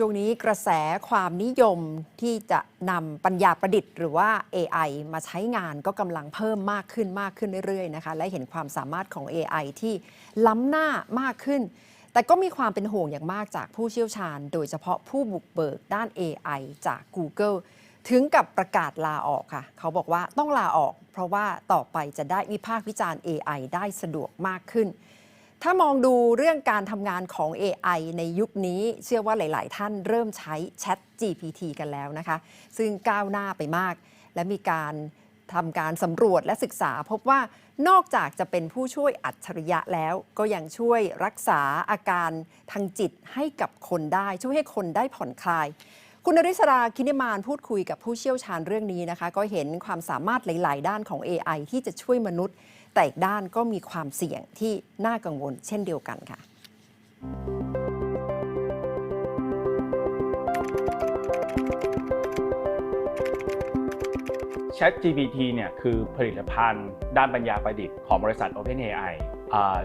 ช่วงนี้กระแสความนิยมที่จะนำปัญญาประดิษฐ์ หรือว่า AI มาใช้งานก็กำลังเพิ่มมากขึ้นมากขึ้นเรื่อยๆนะคะและเห็นความสามารถของ AI ที่ล้ำหน้ามากขึ้น แต่ก็มีความเป็นห่วงอย่างมากจากผู้เชี่ยวชาญ โดยเฉพาะผู้บุกเบิกด้าน AI จาก Google ถึงกับประกาศลาออกค่ะ เขาบอกว่าต้องลาออก เพราะว่าต่อไปจะได้วิพากษ์วิจารณ์ AI ได้สะดวกมากขึ้น ถ้ามองดูเรื่องการทำงานของ AI ในยุคนี้ เชื่อว่าหลาย ๆ ท่านเริ่มใช้ Chat GPT กันแล้วนะคะ ซึ่งก้าวหน้าไปมาก และมีการทำการสำรวจและศึกษา พบว่านอกจากจะเป็นผู้ช่วยอัจฉริยะแล้ว ก็ยังช่วยรักษาอาการทางจิตให้กับคนได้ ช่วยให้คนได้ผ่อนคลาย คุณนริศราคินิมานพูดคุยกับผู้เชี่ยวชาญเรื่องนี้นะคะ ก็เห็นความสามารถหลาย ๆ ด้านของ AI ที่จะช่วยมนุษย์ แต่อีกด้านก็มีความเสี่ยงที่น่ากังวลเช่นเดียวกันค่ะ Chat GPT เนี่ยคือผลิตภัณฑ์ ด้านปัญญาประดิษฐ์ของบริษัท OpenAI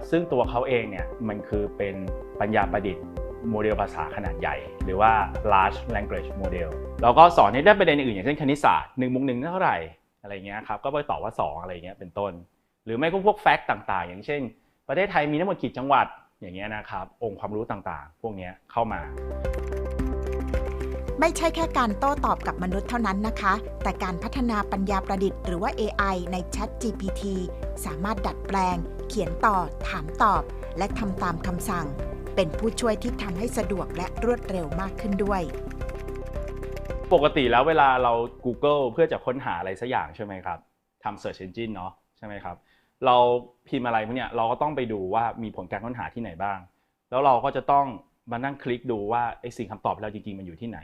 ซึ่งตัวเขาเองเนี่ยมันคือเป็นปัญญาประดิษฐ์โมเดลภาษาขนาดใหญ่ หรือว่า large language model แล้วก็สอนในด้านประเด็นอื่นอย่างเช่นคณิตศาสตร์1บวก1เท่าไหร่อะไรเงี้ยครับก็ไปตอบว่า 2 อะไรเงี้ยเป็นต้น หรือไม่ก็พวกแฟกต์ต่างๆ อย่างเช่น ประเทศไทยมีทั้งหมดกี่จังหวัดอย่างเงี้ยนะครับ องค์ความรู้ต่างๆ พวกเนี้ยเข้ามา ไม่ใช่แค่การโต้ตอบกับมนุษย์เท่านั้นนะคะ แต่การพัฒนาปัญญาประดิษฐ์หรือว่า AI ใน Chat GPT สามารถดัดแปลง เขียนต่อ ถามตอบ และทำตามคำสั่ง เป็นผู้ช่วยที่ทำให้สะดวกและรวดเร็วมากขึ้นด้วยปกติแล้วเวลาเรา Google เพื่อจะค้นหาอะไรสักอย่างใช่ไหมครับทำ Search Engine เนาะใช่ไหมครับ เราพิมพ์อะไรพวกเนี้ยเราก็ต้องไปดูว่ามีผลการค้นหาที่ไหนบ้าง แล้วเราก็จะต้องมานั่งคลิกดูว่าไอ้สิ่งคำตอบเราจริงๆมันอยู่ที่ไหน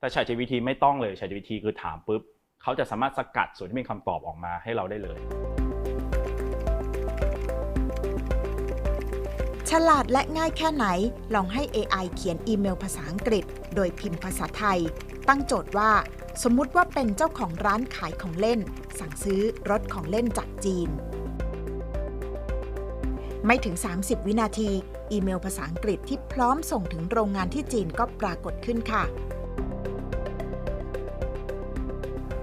แต่ ChatGPT ไม่ต้องเลย ChatGPT คือถามปุ๊บเขาจะสามารถสกัดส่วนที่เป็นคำตอบออกมาให้เราได้เลย ฉลาดและง่ายแค่ไหน ลองให้ AI เขียนอีเมลภาษาอังกฤษ โดยพิมพ์ภาษาไทย ตั้งโจทย์ว่า สมมุติว่าเป็นเจ้าของร้านขายของเล่น สั่งซื้อรถของเล่นจากจีน ไม่ถึง 30 วินาที อีเมลภาษาอังกฤษที่พร้อมส่งถึงโรงงานที่จีนก็ปรากฏขึ้นค่ะ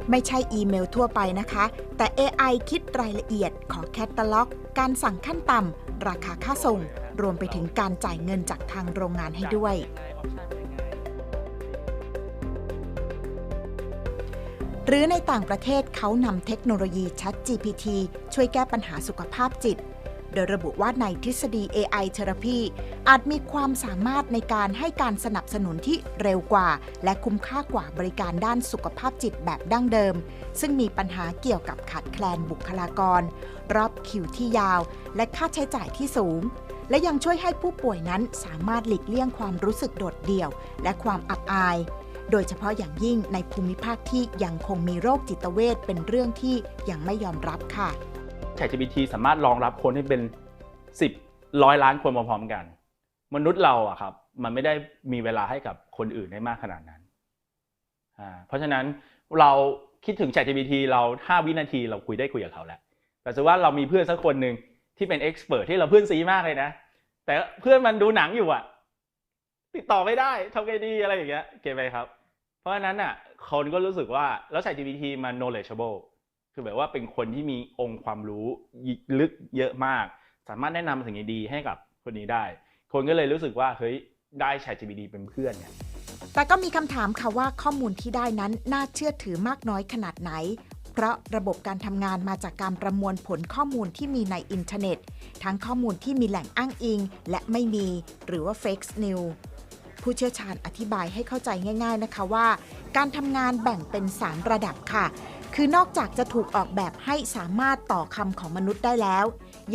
ไม่ใช่อีเมลทั่วไปนะคะ แต่ AI คิดรายละเอียดขอแคตตาล็อก การสั่งขั้นต่ำราคาค่าส่ง รวมไปถึงการจ่ายเงินจากทางโรงงานให้ด้วยหรือในต่างประเทศเขานำเทคโนโลยี Chat GPT ช่วยแก้ปัญหาสุขภาพจิต ดยระบุว่าในทฤษฎี AI Therapy อาจมีความสามารถในการให้การสนับสนุนที่เร็วกว่า และคุ้มค่ากว่าบริการด้านสุขภาพจิตแบบดั้งเดิม ซึ่งมีปัญหาเกี่ยวกับขาดแคลนบุคลากร รอบคิวที่ยาว และค่าใช้จ่ายที่สูง และยังช่วยให้ผู้ป่วยนั้นสามารถหลีกเลี่ยงความรู้สึกโดดเดี่ยว และความอับอายโดยเฉพาะอย่างยิ่งในภูมิภาคที่ยังคงมีโรคจิตเวทเป็นเรื่องที่ยังไม่ยอมรับค่ะ ChatGPT สามารถรองรับคนให้เป็น 10ร้อยล้านคนพร้อมๆกัน มนุษย์เราอะครับมันไม่ได้มีเวลาให้กับคนอื่นได้มากขนาดนั้นอ่าเพราะฉะนั้นเราคิดถึง ChatGPT เรา 5 วินาทีเราคุยได้คุยกับเขาแล้ว แต่สมมติว่าเรามีเพื่อนสักคนหนึ่งที่เป็นเอ็กซ์เพรสที่เราเพื่อนซีมากเลยนะ แต่เพื่อนมันดูหนังอยู่อะติดต่อไม่ได้ทำไงดีอะไรอย่างเงี้ยเก็ตไหมครับ เพราะฉะนั้นอะคนก็รู้สึกว่าแล้ว ChatGPT มัน knowledgeable คือแบบว่าเป็นคนที่มีองค์ความรู้ลึกเยอะมาก สามารถแนะนำสิ่งดีๆให้กับคนนี้ได้ คนก็เลยรู้สึกว่าเฮ้ยได้ ChatGPT เป็นเพื่อนเนี่ยแต่ก็มีคำถามค่ะว่าข้อมูลที่ได้นั้นน่าเชื่อถือมากน้อยขนาดไหน เพราะระบบการทำงานมาจากการประมวลผลข้อมูลที่มีในอินเทอร์เน็ต ทั้งข้อมูลที่มีแหล่งอ้างอิง และไม่มี หรือว่า fake news ผู้เชี่ยวชาญอธิบายให้เข้าใจง่าย ๆนะคะว่า การทำงานแบ่งเป็น 3 ระดับค่ะ คือนอกจากจะถูกออกแบบให้สามารถต่อคำของมนุษย์ได้แล้ว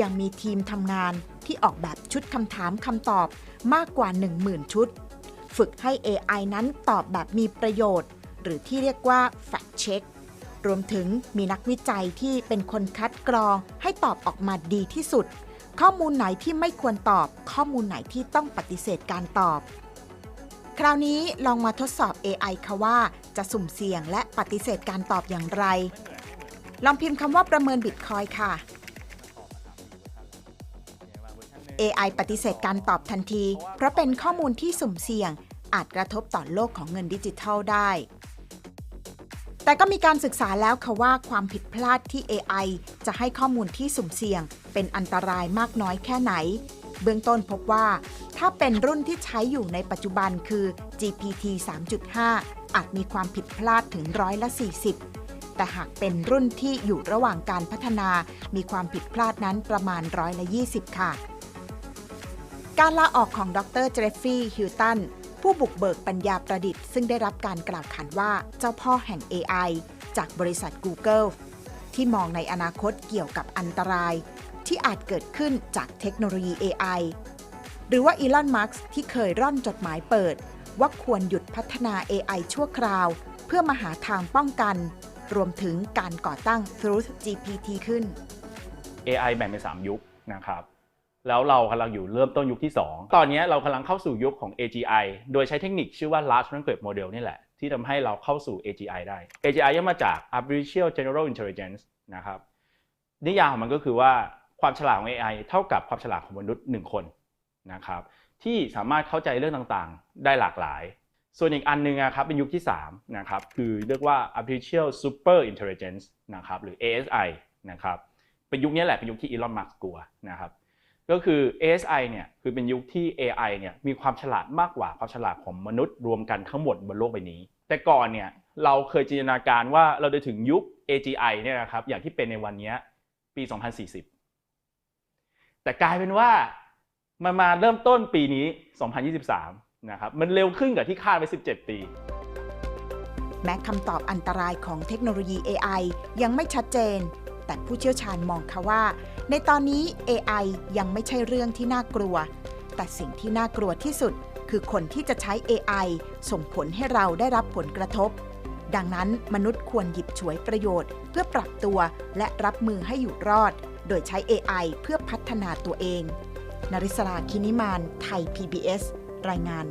ยังมีทีมทำงานที่ออกแบบชุดคำถามคำตอบมากกว่า 10,000 ชุด ฝึกให้ AI นั้นตอบแบบมีประโยชน์ หรือที่เรียกว่า fact check รวมถึงมีนักวิจัยที่เป็นคนคัดกรองให้ตอบออกมาดีที่สุด ข้อมูลไหนที่ไม่ควรตอบ ข้อมูลไหนที่ต้องปฏิเสธการตอบ คราวนี้ลองมาทดสอบ AI ค่ะว่าจะสุ่มเสี่ยงและปฏิเสธการตอบอย่างไร ลองพิมพ์คำว่าประเมินบิตคอยค่ะ AI ปฏิเสธการตอบทันที เพราะเป็นข้อมูลที่สุ่มเสี่ยง อาจกระทบต่อโลกของเงินดิจิทัลได้ แต่ก็มีการศึกษาแล้วค่ะว่าความผิดพลาดที่ AI จะให้ข้อมูลที่สุ่มเสี่ยง เป็นอันตรายมากน้อยแค่ไหน เบื้องต้นพบว่า ถ้าเป็นรุ่นที่ใช้อยู่ในปัจจุบันคือ GPT 3.5 อาจมีความผิดพลาดถึงร้อยละ 40 แต่หากเป็นรุ่นที่อยู่ระหว่างการพัฒนา มีความผิดพลาดนั้นประมาณร้อยละ 20 ค่ะ การลาออกของดรเจฟฟี่ฮิวตันผู้บุกเบิกปัญญาประดิษฐ์ ซึ่งได้รับการกล่าวขานว่าเจ้าพ่อแห่ง AI จากบริษัท Google ที่มองในอนาคตเกี่ยวกับอันตราย ที่อาจเกิดขึ้นจากเทคโนโลยี AI หรือว่าอีลอน มัสก์ที่เคยร่อนจดหมายเปิด ว่าควรหยุดพัฒนา AI ชั่วคราว เพื่อมาหาทางป้องกัน รวมถึงการก่อตั้ง Truth GPT ขึ้น AI แบ่งเป็น 3 ยุคนะครับแล้วเรากำลังอยู่เริ่มต้นยุคที่ 2 ตอนนี้เรากำลังเข้าสู่ยุคของ AGI โดยใช้เทคนิคชื่อว่า Large Language Model นี่แหละ ที่ทำให้เราเข้าสู่ AGI ได้ AGI ย่อมาจาก Artificial General Intelligence นะครับนิยามของมันก็คือว่า ความฉลาดของ AI เท่ากับความฉลาดของมนุษย์ 1 คนนะครับที่สามารถเข้าใจเรื่องต่างๆ ได้หลากหลาย ส่วนอีกอันหนึงอะครับเป็นยุคที่3นะครับคือเรียกว่า Artificial Super Intelligence นะครับหรือ ASI นะครับเป็นยุคนี้แหละเป็นยุคที่อีลอนมัสก์กลัวนะครับก็คือ ASI เนี่ยคือเป็นยุคที่ AI เนี่ยมีความฉลาดมากกว่าความฉลาดของมนุษย์รวมกันทั้งหมดบนโลกใบนี้ แต่ก่อนเนี่ยเราเคยจินตนาการว่าเราจะถึงยุค AGI เนี่ยนะครับอย่างที่เป็นในวันนี้ปี 2040 แต่กลายเป็นว่ามันมาเริ่มต้นปีนี้ 2023 นะครับ มันเร็วขึ้นกับที่คาดไว้ 17 ปี แม้คำตอบอันตรายของเทคโนโลยี AI ยังไม่ชัดเจน แต่ผู้เชี่ยวชาญมองค่ะว่า ในตอนนี้ AI ยังไม่ใช่เรื่องที่น่ากลัว แต่สิ่งที่น่ากลัวที่สุด คือคนที่จะใช้ AI ส่งผลให้เราได้รับผลกระทบ ดังนั้นมนุษย์ควรหยิบฉวยประโยชน์ เพื่อปรับตัวและรับมือให้อยู่รอด โดยใช้ AI เพื่อพัฒนาตัวเอง นริศราคินิมาน ไทย PBS รายงาน